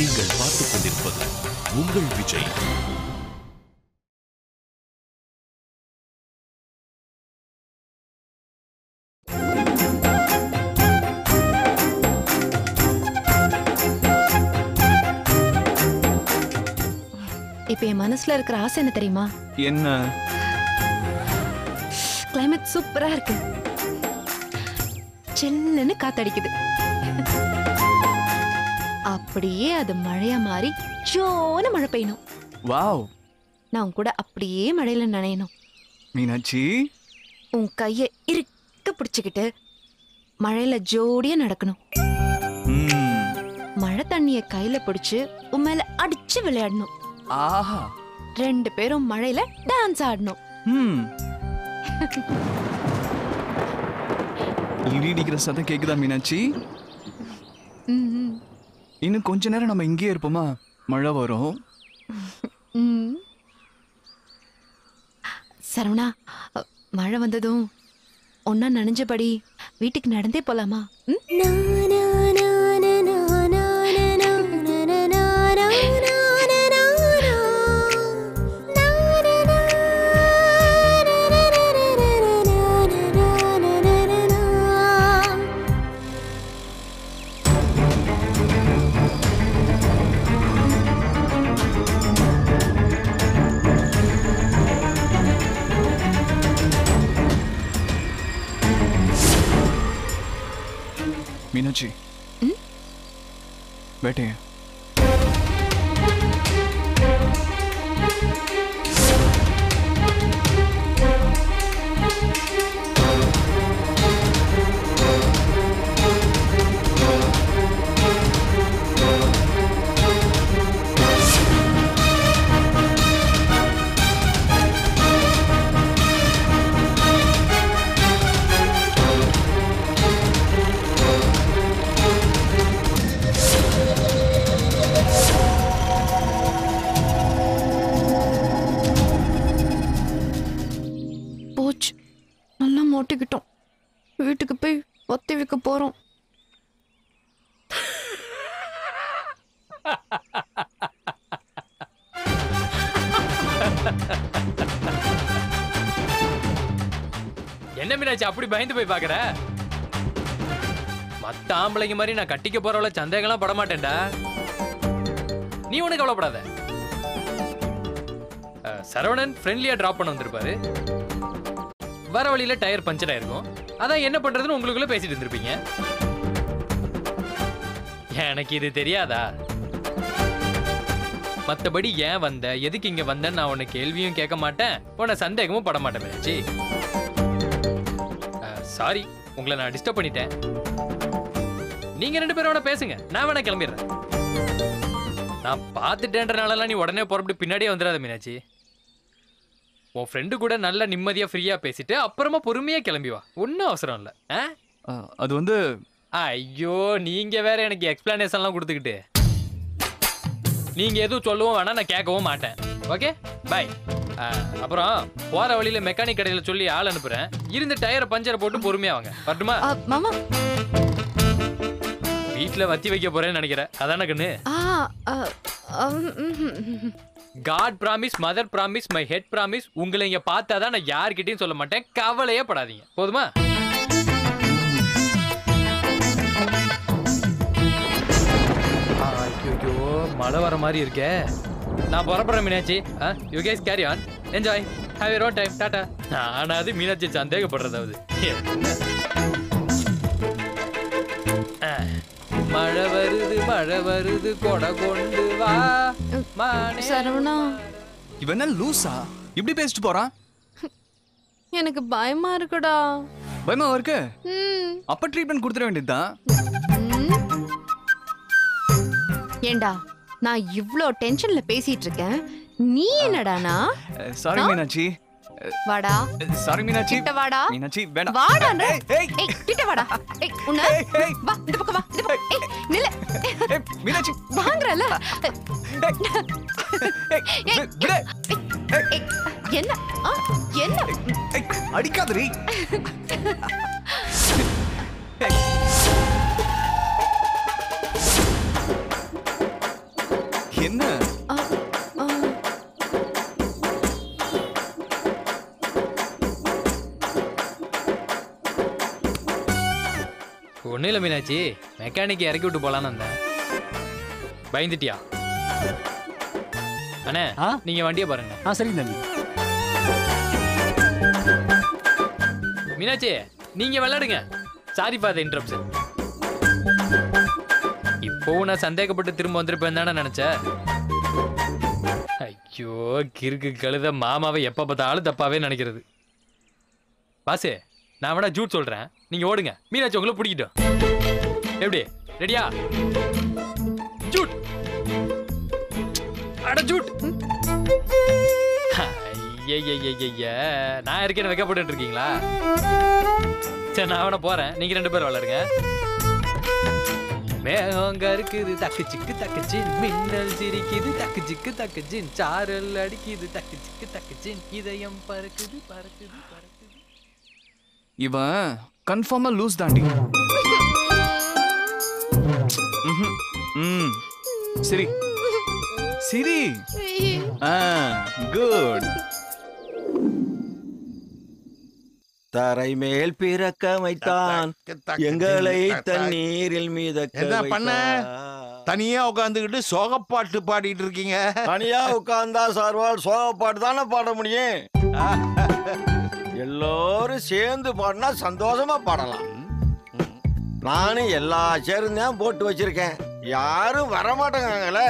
நீங்கள் பார்த்துக் கொண்டிருப்பது உங்கள் விஜய். இப்ப என் மனசுல இருக்கிற ஆசை என்ன தெரியுமா? என்ன? கிளைமேட் சூப்பரா இருக்கு. சில்லுன்னு காத்தடிக்குது. அப்படியே அது மழையா மாறி ஜோன மழை பெய்யணும். வாவ். நான் உன் கூட அப்படியே மழையில நனையணும். மீனாட்சி. உன் கைய இறுக்க பிடிச்சுக்கிட்டு மழையில ஜோடியா நடக்கணும். ம், மழை தண்ணிய கையில பிடிச்சு உன் மேல அடிச்சு விளையாடணும். ஆஹா. ரெண்டு பேரும் மழையில டான்ஸ் ஆடணும். ம். இடி இடிக்கிற சத்தம் கேக்குதா மீனாட்சி? ம், இன்னும் கொஞ்ச நேரம் நம்ம இங்கேயே இருப்போமா? மழை வரும். சரவணா மழை வந்ததும் ஒன்னா நனைஞ்சபடி வீட்டுக்கு நடந்தே போலாமா? மீனாட்சி அப்படி பயந்து போய் பாக்குற மத்த ஆம்பளைங்க மாதிரி நான் கட்டிக்க போறவள சந்தேகம்லாம் பட மாட்டேன்டா. நீ உனக்கு கவலைப்படாத. சரவணன் ஃப்ரெண்ட்லியா டிராப் பண்ண வந்திருப்பாரு. வர வழியில டயர் பஞ்சர் ஆயிருக்கும். அதான் என்ன பண்றதுன்னு உங்களுக்குள்ள பேசிட்டு இருந்திருப்பீங்க. எனக்கு இது தெரியாதா? மத்தபடி ஏன் வந்த? எதுக்கு இங்க வந்தேன்னு நான் உன்னை கேள்வியும் கேட்க மாட்டேன். உன்னை சந்தேகமும் பட மாட்டேன் மீனாட்சி சாரி உங்களை நான் டிஸ்டர்ப் பண்ணிட்டேன். நீங்க ரெண்டு பேரும் வேணா பேசுங்க நான் வேணா கிளம்பிடுறேன். நான் பார்த்துட்டேன்றனாலலாம் நீ உடனே புறப்பட்டு பின்னாடியே வந்துடாத மீனாட்சி. உன் ஃப்ரெண்டு கூட நல்லா நிம்மதியா ஃப்ரீயா பேசிட்டு அப்புறமா பொறுமையா கிளம்பி வா. ஒன்றும் அவசரம் இல்லை. ஆ? அது வந்து ஐயோ நீங்க வேற எனக்கு எக்ஸ்பிளனேஷன்லாம் கொடுத்துக்கிட்டு. நீங்க எதுவும் சொல்லவும் வேணாம் நான் கேட்கவும் மாட்டேன். ஓகே பை அப்புறம் போற வழியில மெக்கானிக் கடையில சொல்லி ஆள் அனுப்புறேன். இருந்த டயரை பஞ்சரை போட்டு பொறுமையா வாங்க. வரட்டுமா? அ, மாமா. வீட்ல வத்தி வைக்க போறேன்னு நினைக்கிறேன் அதானே கண்ணு? ஆ ம், ம். God promise mother promise my head promise உங்களை இங்க பார்த்தாதான் நான் யார்கிட்டயும் சொல்ல மாட்டேன். கவலையே படாதீங்க. போதுமா? ஐயோ மழை வர மாதிரி இருக்கே. நான் புறப்படுறேன் Meenakshi. You guys carry on enjoy have road time tata நானாவது மீனாட்சி சந்தேகப்படுறதாவது. மழை வருது மழை வருது கொடை கொண்டு வா. சரவணா. இவன் லூசா? இப்படி பேசிட்டு போறான்? எனக்கு பயமா இருக்குடா. பயமா இருக்கு? அப்ப ட்ரீட்மெண்ட் கொடுத்துட வேண்டியதுதான். ஏண்டா? நான் இவ்ளோ டென்ஷன்ல பேசிட்டு இருக்கேன் நீ என்னடானா? சாரி மீனாட்சி. வாடா. சாரி மீனாட்சி. கிட்ட வாடா. மீனாட்சி வேணாம். வாடான்ற. ஏய், கிட்ட வாடா. ஏய் உன்ன. வா இந்த பக்கம் வா இந்த பக்கம். ஏய் நில்ல. ஏய், மீனாட்சி. வாங்குறல ஏய், விடு. ஏய் என்ன? ஆ, என்ன? அடிக்காதடி. ஒன்றும் இல்லை மீனாட்சி மெக்கானிக் இறக்கி விட்டு போலான்னு வந்தேன். பயந்துட்டியா? அண்ணே ஆ? நீங்க வண்டியை பாருங்க. ஆ சரிங்க தம்பி. மீனாட்சி நீங்க விளையாடுங்க. சாரி ஃபார் இன்ட்ரப்ஷன் இப்போவும் நான் சந்தேகப்பட்டு திரும்ப வந்திருப்பேன் தானே நினைச்சேன். ஐயோ கிறுக்கு கழுத மாமாவை எப்ப பார்த்தாலும் தப்பாவே நினைக்கிறது. பாசு நான் வேணா ஜூட் சொல்றேன். நீங்க ஓடுங்க. மீனாட்சி உங்களை பிடிக்கிட்டோம் எப்படி? ரெடியா ஜூட். அட ஜூட். ஐயய்யய்யய்ய நான் இருக்கேன்னு வைக்கப்பட்டு இருக்கீங்களா? சரி நான் வேணா போறேன். நீங்க ரெண்டு பேரும் வளருங்க மேகங்க இருக்குது தக்கு சிக்கு தக்கு ஜின் மின்னல் சிரிக்குது தக்கு சிக்கு தக்கு ஜின் சாரல் அடிக்குது தக்கு சிக்கு தக்கு ஜின் இதயம் பறக்குது பறக்குது பறக்குது. இவன் கன்ஃபார்மா லூஸ் தாண்டி. ம். சரி. சரி. ஆ குட் தரை மேல் பிறக்க வைத்தான். எங்களை தண்ணீரில் மீதக்க என்ன பண்ண? தனியா உட்காந்துக்கிட்டு சோகப்பாட்டு பாடிட்டு இருக்கீங்க. தனியா உட்கார்ந்தா சார்வால் சோகப்பாட்டு தானே பாட முடியும். எல்லோரும் சேர்ந்து பாடினா சந்தோஷமா பாடலாம். நானும் எல்லா சேர்ந்து தான் போட்டு வச்சிருக்கேன். யாரும் வரமாட்டேங்காங்களே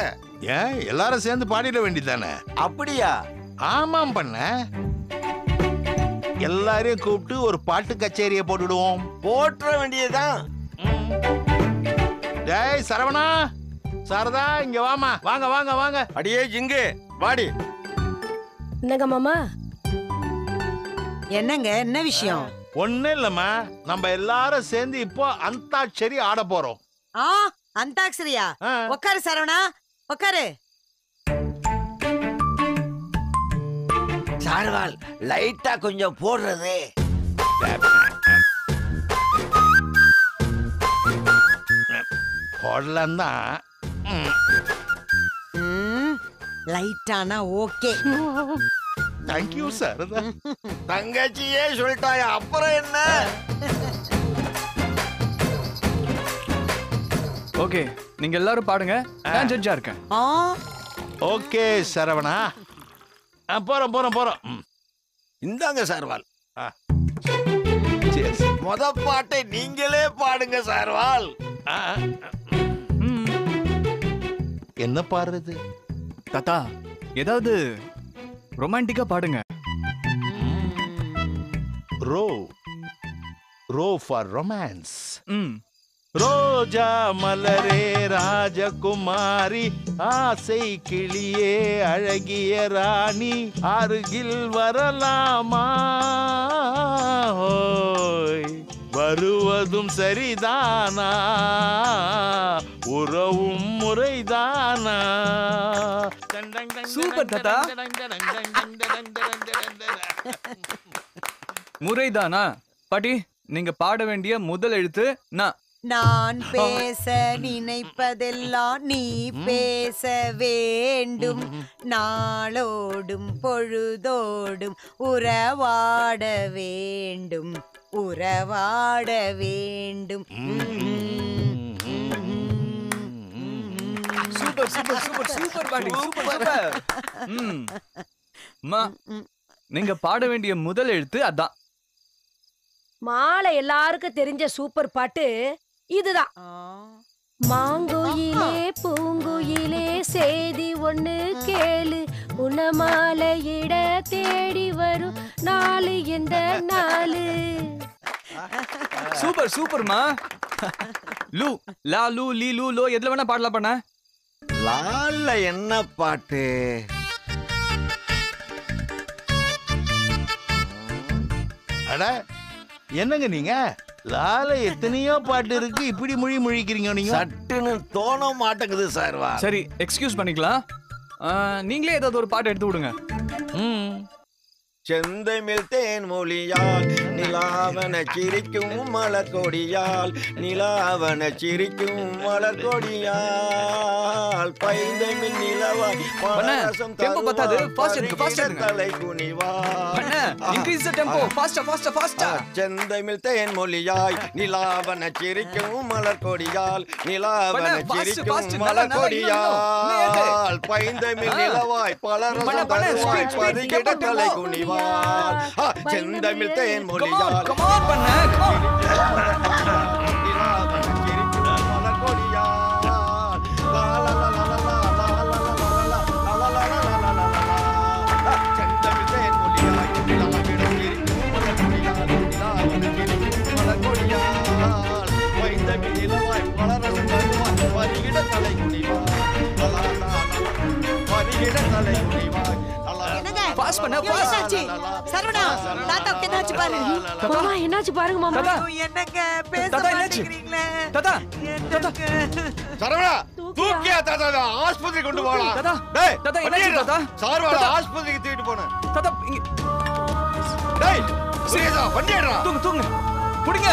ஏன் எல்லாரும் சேர்ந்து பாடிட வேண்டியதானே அப்படியா? ஆமாம் பண்ண. எல்லாரையும் கூப்பிட்டு ஒரு பாட்டு கச்சேரியை போட்டுடுவோம். போற்ற வேண்டியதுதான். டேய் சரவணா சாரதா இங்க வாமா வாங்க வாங்க வாங்க. அடியே ஜிங்கு வாடி. என்னங்க மாமா? என்னங்க என்ன விஷயம்? ஒண்ணும் இல்லம்மா நம்ம எல்லாரும் சேர்ந்து இப்போ அந்தாட்சரி ஆட போறோம். ஆ அந்தாக்ஷரியா? ஆ. உக்காரு சரவணா. உக்காரு. சார்வால் லைட்டா கொஞ்சம் போடுறது. போடலாம் தான் ம், லைட்டானா ஓகே. தேங்க்யூ சாரதா தங்கச்சியே சொல்லிட்டாயா? அப்புறம் என்ன? ஓகே நீங்க எல்லாரும் பாடுங்க. நான் ஜட்ஜா இருக்கேன். ஆ. ஓகே சரவணா. ஆ, போறோம் போறோம் போறோம். ம், இந்தாங்க சார்வால். cheers. முத பாட்டை நீங்களே பாடுங்க சார்வால். ஆ, ஆ, ம். என்ன பாடுறது? தாத்தா ஏதாவது ரொமான்டிக்கா பாடுங்க. ரோ ரோ ஃபார் ரொமான்ஸ் ம். ரோஜா மலரே ராஜகுமாரி ஆசை கிளியே அழகிய ராணி அருகில் வரலாமா? ஹோய் வருவதும் சரிதானா? உறவும் முறைதானா? சூப்பர் தாத்தா. முறைதானா? பாட்டி நீங்க பாட வேண்டிய முதல் எழுத்து நான் நான் பேச நினைப்பதெல்லாம் நீ பேச வேண்டும். நாளோடும் பொழுதோடும் உறவாட வேண்டும். உறவாட வேண்டும். சூப்பர் சூப்பர் சூப்பர் சூப்பர் பாட்டி சூப்பர். ம். அம்மா நீங்க பாட வேண்டிய முதல் எழுத்து அதான். மாலை எல்லாருக்கும் தெரிஞ்ச சூப்பர் பாட்டு இதுதான். மாங்குயிலே பூங்குயிலே செய்தி ஒண்ணு கேளு. உணமாலையிட தேடி வரும் நாலு எந்த நாலு? சூப்பர் சூப்பர்மா. லூ லா லூ லீ லூ லோ எதுல வேணா பாடலாம் பண்ண? லால்ல என்ன பாட்டு? அட என்னங்க நீங்க? லால எத்தனையோ பாட்டு இருக்கு இப்படி மொழி முழிக்கிறீங்க நீங்க? சட்டுன்னு தோண மாட்டேங்குது சார்வா சரி எக்ஸ்கியூஸ் பண்ணிக்கலாம். நீங்களே ஏதாவது ஒரு பாட்டு எடுத்து விடுங்க ம். செந்தமிழ் தேன் மொழியால் நிலாவன சிரிக்கும் மலர்கொடியால் நிலாவன சிரிக்கும் மலர்கொடியால் பைந்தமிழ் நிலவாய் பாரசம் தலை குனிவாய் செந்தமிழ் தேன் மொழியாய் நிலாவன சிரிக்கும் மலர்கொடியால் நிலாவன சிரிக்கும் மலர்கொடியால் பைந்தமிழ் நிலவாய் பலரசம் தலை குனிவாய் மொழியால் செந்தமிழ் தேன் மொழியால் கமான் பண்ண. வருகிட தலை குடிவார் வருகிட தலை பாஸ் பண்ண பாஸ். என்னாச்சு? சரவணா தாத்தாவுக்கு என்னாச்சு பாரு? மாமா என்னாச்சு பாருங்க மாமா? தாத்தா என்னங்க? பேச தாத்தா? மாட்டேங்கிறீங்களே. தாத்தா என்னங்க? சரவணா தூக்கியா? தாத்தா ஆஸ்பத்திரி கொண்டு போகலாம். தாத்தா, டேய் தாத்தா, என்னாச்சு. தாத்தா? சார்வாடா தாத்தா. ஆஸ்பத்திரிக்கு தூக்கிட்டு போனேன் தாத்தா இங்க. டேய் சீரியஸா பண்ணிடுறா. தூங்க தூங்க. புடிங்க.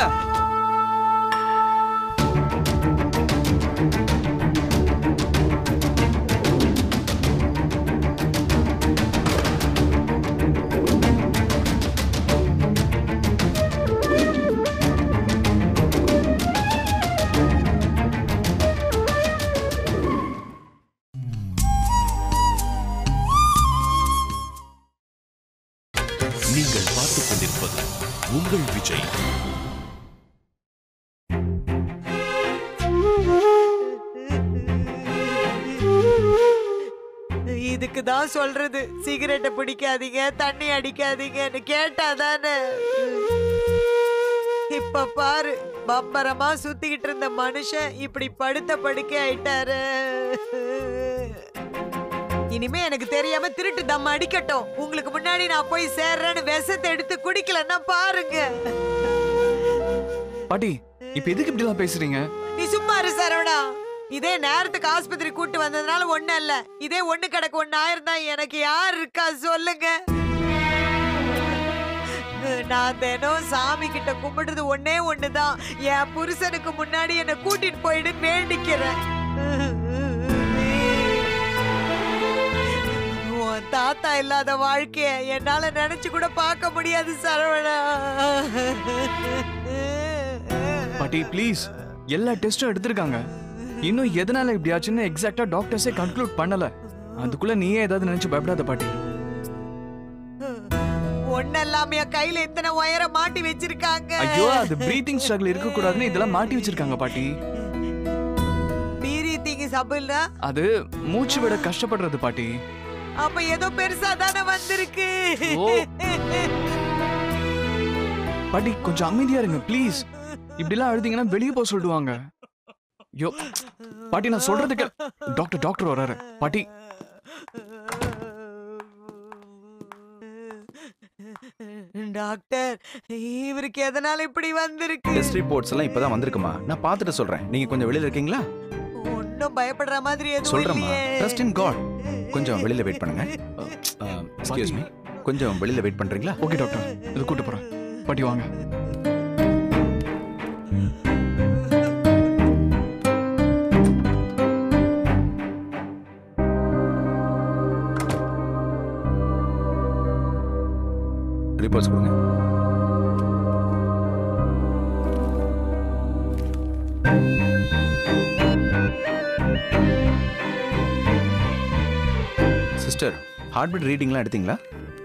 சொல்றது? சிகரெட்டை பிடிக்காதீங்க தண்ணி அடிக்காதீங்கன்னு கேட்டாதானே? இப்ப பாரு பம்பரமா சுத்திக்கிட்டு இருந்த மனுஷன் இப்படி படுத்த படுக்கை ஆயிட்டாரு. இனிமே எனக்கு தெரியாம திருட்டு தம் அடிக்கட்டும். உங்களுக்கு முன்னாடி நான் போய் சேர்றேன்னு விஷத்தை எடுத்து குடிக்கலன்னா பாருங்க. பாட்டி இப்ப எதுக்கு இப்படி எல்லாம் பேசுறீங்க? நீ இதே நேரத்துக்கு ஆஸ்பத்திரி கூட்டு வந்ததுனால ஒண்ணு இல்ல. இதே ஒண்ணு கிடக்கு ஒண்ணு ஆயிருந்தா எனக்கு யார் இருக்கா? சொல்லுங்க. நான் தினம் சாமி கிட்ட கும்பிடுறது ஒன்னே ஒண்ணுதான். என் புருஷனுக்கு முன்னாடி என்னை கூட்டிட்டு போயிடு வேண்டிக்கிறேன். உன் தாத்தா இல்லாத வாழ்க்கைய என்னால நினைச்சு கூட பார்க்க முடியாது சரவணா. பாட்டி ப்ளீஸ் எல்லா டெஸ்டும் எடுத்திருக்காங்க. இன்னும் எதனால இப்படி ஆச்சுன்னு எக்ஸாக்ட்டா டாக்டர்ஸே கன்க்ளூட் பண்ணல. அதுக்குள்ள நீயே ஏதாவது நினைச்சு பயப்படாத பாட்டி. ஒண்ணு இல்லாம கையில எத்தனை ஒயரை மாட்டி வச்சிருக்காங்க. ஐயோ அது பிரீத்திங் ஸ்ட்ரகிள் இருக்க கூடாதுன்னு இதெல்லாம் மாட்டி வச்சிருக்காங்க பாட்டி. பீரி தீங்கி சபுல்னா அது மூச்சு விட கஷ்டப்படுறது பாட்டி. அப்ப ஏதோ பெருசா தானே வந்திருக்கு. பாட்டி கொஞ்சம் அமைதியா இருங்க ப்ளீஸ் இப்படிலாம் அழுதீங்கன்னா வெளியே போக சொல்லிடுவாங்க ஐயோ பாட்டி நான் சொல்றதுக்கு டாக்டர் டாக்டர் வராரு. பாட்டி. டாக்டர் இவருக்கு எதனால இப்படி வந்திருக்கு? டெஸ்ட் ரிப்போர்ட்ஸ் எல்லாம் இப்பதான் வந்திருக்குமா? நான் பார்த்துட்டு சொல்றேன். நீங்க கொஞ்சம் வெளியில இருக்கீங்களா? ஒன்னும் பயப்படுற மாதிரி எதுவும் சொல்றேம்மா. ட்ரஸ்ட் இன் காட் கொஞ்சம் வெளியில வெயிட் பண்ணுங்க. எக்ஸ்கியூஸ் மீ கொஞ்சம் வெளியில வெயிட் பண்றீங்களா? Okay doctor. இது கூட்டு போறேன். பாட்டி வாங்க. சிஸ்டர் ஹார்ட் பீட் ரீடிங்லாம் எடுத்தீங்களா?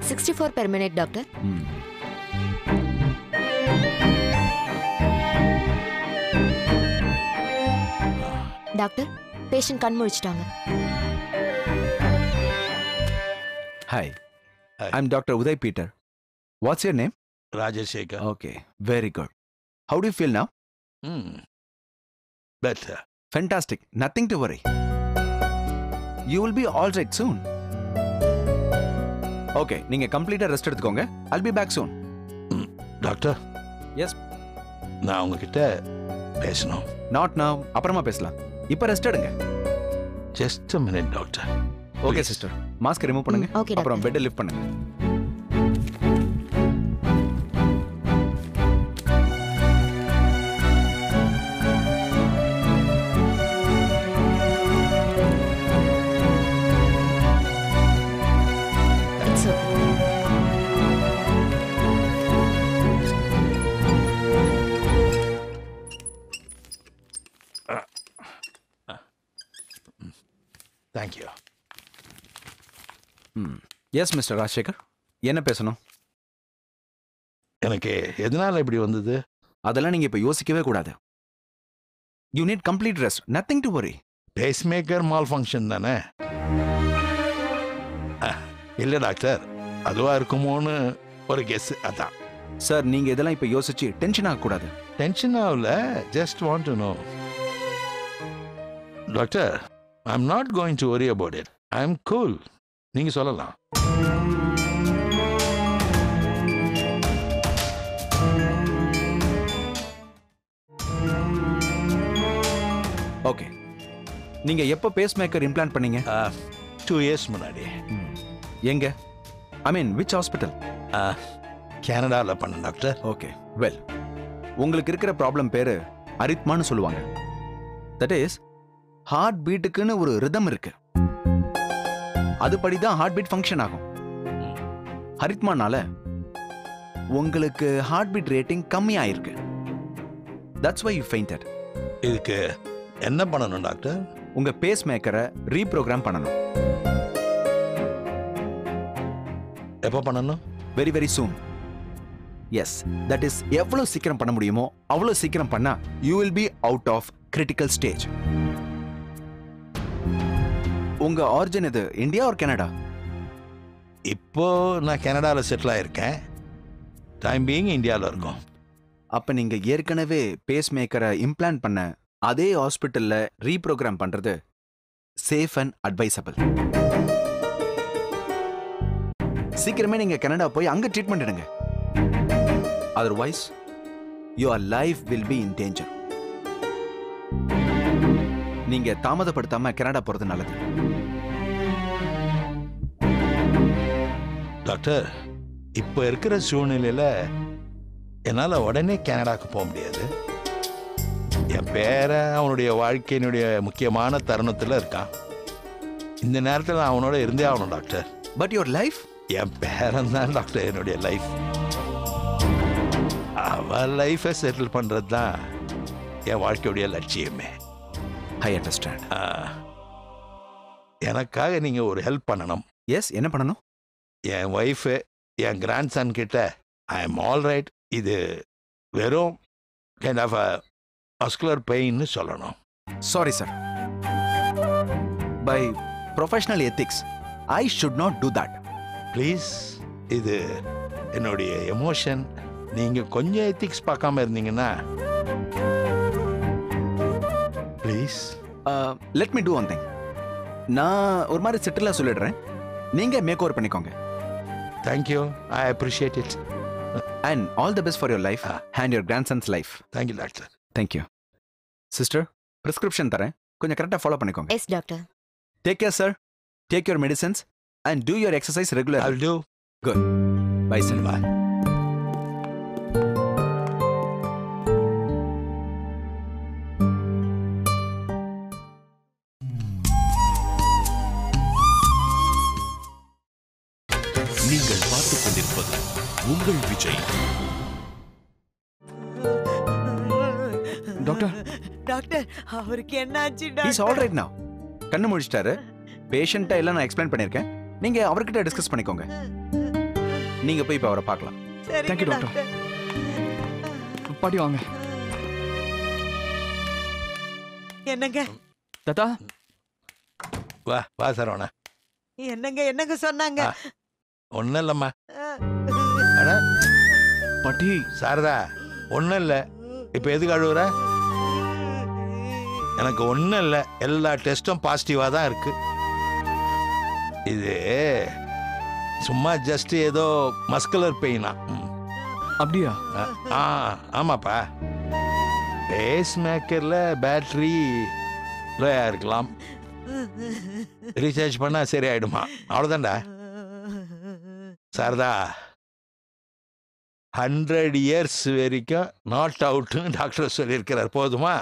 Sixty four per minute doctor doctor patient கண் முழிச்சிட்டாங்க. Hi I am doctor Uday Peter what's your name Rajasekar okay very good how do feel now better. Fantastic. Nothing to worry. You will be all right soon. Okay நீங்க கம்ப்ளீட்டா rest எடுத்துக்கோங்க. I'll be back soon. Doctor yes நான் உங்ககிட்ட பேசணும். Not now அப்புறமா பேசலாம். இப்ப rest எடுங்க. Just a minute doctor okay sister mask remove பண்ணுங்க. அப்புறம் பெட் லிஃப்ட் பண்ணுங்க. Thank you hmm yes mister Rajasekar என்ன பேசணும்? எனக்கு எதனால இப்படி வந்தது? அதெல்லாம் நீங்க இப்ப யோசிக்கவே கூடாது. You need complete rest nothing to worry pacemaker malfunction தானே இல்லை டாக்டர். அதுவா இருக்குமோன்னு ஒரு கெஸ் அதான். சார் நீங்க இதெல்லாம் இப்ப யோசிச்சு டென்ஷன் ஆகக்கூடாது. டென்ஷன் ஆகல. Just want to know doctor I am not going to worry about it I am cool நீங்கள் சொல்லலாம். ஓகே நீங்க எப்போ பேஸ் மேக்கர் இம்ப்ளான்ட் பண்ணீங்க டூ இயர்ஸ் முன்னாடி. எங்க? ஐ மீன் விச் ஹாஸ்பிட்டல் கனடாவில் பண்ண டாக்டர். ஓகே வெல் உங்களுக்கு இருக்கிற ப்ராப்ளம் பேரு அரித்மான்னு சொல்லுவாங்க. தட் இஸ் ஹார்ட் பீட்டுக்குன்னு ஒரு ரிதம் இருக்கு. அதுபடி தான் ஹார்ட் பீட் ஃபங்க்ஷன் ஆகும். ஹரித்மானால உங்களுக்கு ஹார்ட் பீட் ரேட்டிங் கம்மி ஆயிருக்கு தட்ஸ் வை யூ ஃபெயிண்டட் இதுக்கு என்ன பண்ணணும் டாக்டர் உங்க பேஸ் மேக்கரை ரீப்ரோக்ராம் பண்ணணும். எப்போ பண்ணணும்? Very very soon yes that is எவ்வளவு சீக்கிரம் பண்ண முடியுமோ அவ்வளவு சீக்கிரம் பண்ணா you will be out of critical stage உங்க ஆரிஜின் இது இந்தியா ஒரு கனடா இப்போ நான் கனடாவில் செட்டில் ஆயிருக்கேன். டைம் பீயிங் இந்தியாவில் இருக்கோம். அப்ப நீங்க ஏற்கனவே பேஸ் மேக்கரை இம்ப்ளான்ட் பண்ண அதே ஹாஸ்பிட்டல்ல ரீப்ரோக்ராம் பண்றது சேஃப் அண்ட் அட்வைசபிள் சீக்கிரமே நீங்க கனடா போய் அங்க ட்ரீட்மெண்ட் எடுங்க. Otherwise your life will be in danger நீங்க தாமதப்படுத்தாம கனடா போறது நல்லது. டாக்டர் இப்போ இருக்கிற சூழ்நிலையில் என்னால் உடனே கனடாக்கு போக முடியாது. என் பேரன் அவனுடைய வாழ்க்கையினுடைய முக்கியமான தருணத்தில் இருக்கான். இந்த நேரத்தில் நான் அவனோட இருந்தே ஆகணும் டாக்டர். பட் யுவர் லைஃப் என் பேரன் தான் டாக்டர் என்னுடைய லைஃப் அவன் லைஃபை செட்டில் பண்ணுறது தான் என் வாழ்க்கையுடைய லட்சியமே. ஐ அண்டர்ஸ்டாண்ட் எனக்காக நீங்கள் ஒரு ஹெல்ப் பண்ணணும். எஸ் என்ன பண்ணணும்? என் ஒய்ஃபு என் கிராண்ட் சன் கிட்ட ஐ எம் ஆல் ரைட் இது வெறும் கைண்ட் ஆஃப் அ மஸ்குலர் பெயின்னு சொல்லணும். Sorry sir by professional ethics I should not do that please இது என்னுடைய எமோஷன் நீங்கள் கொஞ்சம் எத்திக்ஸ் பார்க்காம இருந்தீங்கன்னா please let me do one thing நான் ஒரு மாதிரி செட்டிலாக சொல்லிடுறேன். நீங்க மேக் ஓவர் பண்ணிக்கோங்க. Thank you I appreciate it and all the best for your life and your sons life thank you doctor thank you sister prescription தரேன் கொஞ்சம் கரெக்டாக ஃபாலோ பண்ணிக்கோங்க. Yes doctor take care sir take your medicines and do your exercise regular I'll do. Good bye sir Bye. Doctor அவருக்கு என்னாச்சு is all right now. கண்ணு முடிச்சிட்டாரு பேஷண்ட்டை எல்லாம் நான் எக்ஸ்பிளைன் பண்ணியிருக்கேன். நீங்க அவர்கிட்ட டிஸ்கஸ் பண்ணிக்கோங்க. நீங்க போய் இப்போ அவரை பார்க்கலாம். சரிங்க Thank you, doctor. டாக்டர் பாட்டி வாங்க. என்னங்க? தாத்தா? வா வா சரவணா என்னங்க என்னங்க சொன்னாங்க. ஒன்றும் இல்லைம்மா. அட பாட்டி. சாரதா ஒன்றும் இல்லை. இப்போ எதுக்கு அழுகுற எனக்கு ஒன்றும் இல்லை. எல்லா டெஸ்ட்டும் பாசிட்டிவாக தான் இருக்கு. இது சும்மா ஜஸ்ட் ஏதோ மஸ்குலர் பெயினா அப்படியா? ஆ ஆமாப்பா. பேஸ் மேக்கரில் பேட்ரி லோயாக இருக்கலாம் ரீசார்ஜ் பண்ணால் சரி ஆயிடுமா அவ்வளோதான்டா சாரதா ஹண்ட்ரட் இயர்ஸ் வரைக்கும் நாட் அவுட்னு டாக்டர் சொல்லியிருக்கிறார். போதுமா?